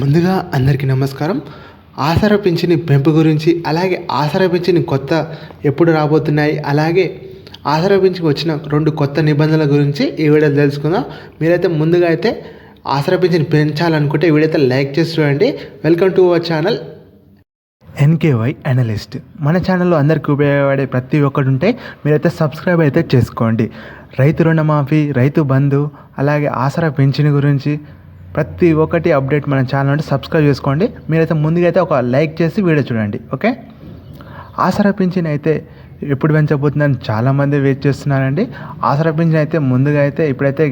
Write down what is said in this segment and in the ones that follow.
ముందుగా అందరికీ నమస్కారం. ఆసరా పింఛని పెంపు గురించి అలాగే ఆసరా పింఛని కొత్త ఎప్పుడు రాబోతున్నాయి అలాగే ఆసరా పింఛన్ వచ్చిన రెండు కొత్త నిబంధనల గురించి ఈ వీడియో తెలుసుకుందాం. మీరైతే ముందుగా అయితే ఆసరా పింఛని పెంచాలనుకుంటే ఈ వీడియో లైక్ చేసి చూడండి. Welcome to our channel. NKY analyst. మన ఛానల్లో అందరికీ ఉపయోగపడే ప్రతి ఒక్కటి ఉంటే మీరైతే సబ్స్క్రైబ్ అయితే చేసుకోండి. రైతు రుణమాఫీ రైతు బంధు అలాగే ఆసరా పెన్షన్ గురించి ప్రతి ఒక్కటి అప్డేట్ మన ఛానల్ అంటే సబ్స్క్రైబ్ చేసుకోండి. మీరైతే ముందుగా అయితే ఒక లైక్ చేసి వీడియో చూడండి ఓకే? ఆసరా పింఛన్ అయితే ఎప్పుడు పెంచబోతుందని చాలామంది వెయిట్ చేస్తున్నారండి. ఆసరా పింఛన్ అయితే ముందుగా అయితే ఇప్పుడైతే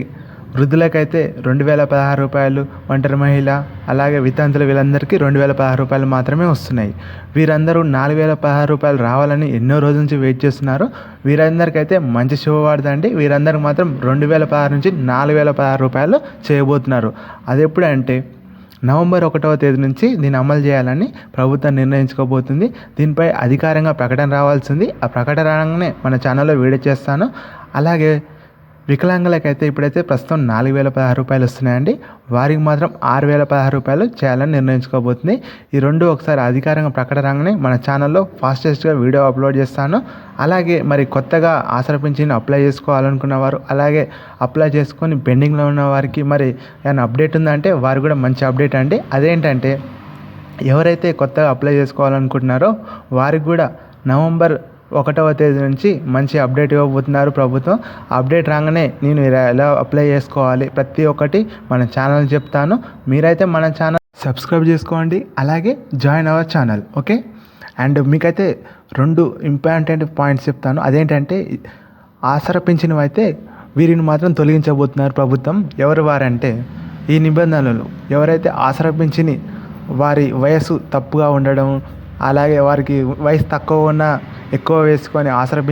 వృద్ధులకైతే రెండు వేల పదహారు రూపాయలు ఒంటరి మహిళ అలాగే వితంతులు వీళ్ళందరికీ రెండు వేల పదహారు రూపాయలు మాత్రమే వస్తున్నాయి. వీరందరూ నాలుగు వేల పదహారు రూపాయలు రావాలని ఎన్నో రోజుల నుంచి వెయిట్ చేస్తున్నారు. వీరందరికైతే మంచి శుభవార్త అండి. వీరందరికి మాత్రం రెండు వేల పదహారు నుంచి నాలుగు వేల పదహారు రూపాయలు చేయబోతున్నారు. అది ఎప్పుడంటే నవంబర్ ఒకటవ తేదీ నుంచి దీన్ని అమలు చేయాలని ప్రభుత్వం నిర్ణయించుకోబోతుంది. దీనిపై అధికారంగా ప్రకటన రావాల్సింది. ఆ ప్రకటన రాగానే మన ఛానల్లో వీడియో చేస్తాను. అలాగే వికలాంగులకైతే ఇప్పుడైతే ప్రస్తుతం నాలుగు వేల పదహారు రూపాయలు వస్తున్నాయండి. వారికి మాత్రం ఆరు వేల పదహారు రూపాయలు చేయాలని నిర్ణయించుకోబోతుంది. ఈ రెండు ఒకసారి అధికారంగా ప్రకటన రాగానే మన ఛానల్లో ఫాస్టెస్ట్గా వీడియో అప్లోడ్ చేస్తాను. అలాగే మరి కొత్తగా ఆసరా పింఛన్ అప్లై చేసుకోవాలనుకున్న వారు అలాగే అప్లై చేసుకొని పెండింగ్లో ఉన్న వారికి మరి ఏమైనా అప్డేట్ ఉందంటే వారు కూడా మంచి అప్డేట్ అండి. అదేంటంటే ఎవరైతే కొత్తగా అప్లై చేసుకోవాలనుకుంటున్నారో వారికి కూడా నవంబర్ ఒకటవ తేదీ నుంచి మంచి అప్డేట్ ఇవ్వబోతున్నారు ప్రభుత్వం. అప్డేట్ రాగానే నేను ఎలా అప్లై చేసుకోవాలి. ప్రతి ఒక్కటి మన ఛానల్ చెప్తాను. మీరైతే మన ఛానల్ సబ్స్క్రైబ్ చేసుకోండి. అలాగే join our channel okay? And మీకైతే రెండు ఇంపార్టెంట్ పాయింట్స్ చెప్తాను. అదేంటంటే ఆసర పెంచినవైతే అయితే వీరిని మాత్రం తొలగించబోతున్నారు ప్రభుత్వం. ఎవరు వారంటే ఈ నిబంధనలు ఎవరైతే ఆసర పెంచిని వారి వయసు తప్పుగా ఉండడం అలాగే వారికి వయసు తక్కువ ఉన్న ఎక్కువ వేసుకొని ఆసరా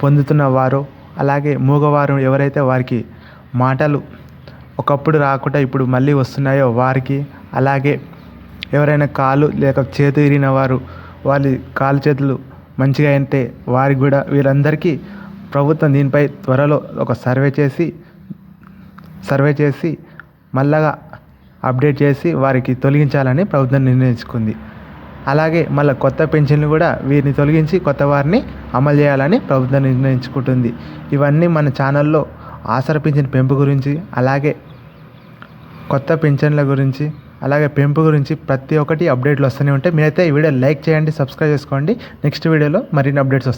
పొందుతున్న వారు అలాగే మూగవారు ఎవరైతే వారికి మాటలు ఒకప్పుడు రాకుండా ఇప్పుడు మళ్ళీ వస్తున్నాయో వారికి అలాగే ఎవరైనా కాలు లేక చేతి ఇరిగిన వారు వాళ్ళ కాలు చేతులు మంచిగా అయితే వారికి కూడా వీరందరికీ ప్రభుత్వం దీనిపై త్వరలో ఒక సర్వే చేసి సర్వే చేసి మళ్ళగా అప్డేట్ చేసి వారికి తొలగించాలని ప్రభుత్వం నిర్ణయించుకుంది. అలాగే మళ్ళీ కొత్త పెన్షన్లు కూడా వీరిని తొలగించి కొత్త వారిని అమలు చేయాలని ప్రభుత్వం నిర్ణయించుకుంటుంది. ఇవన్నీ మన ఛానల్లో ఆసర పెన్షన్ పెంపు గురించి అలాగే కొత్త పెన్షన్ల గురించి అలాగే పెంపు గురించి ప్రతి ఒక్కటి అప్డేట్లు వస్తూనే ఉంటాయి. మీరైతే ఈ వీడియో లైక్ చేయండి సబ్స్క్రైబ్ చేసుకోండి. నెక్స్ట్ వీడియోలో మరిన్ని అప్డేట్స్ వస్తాయి.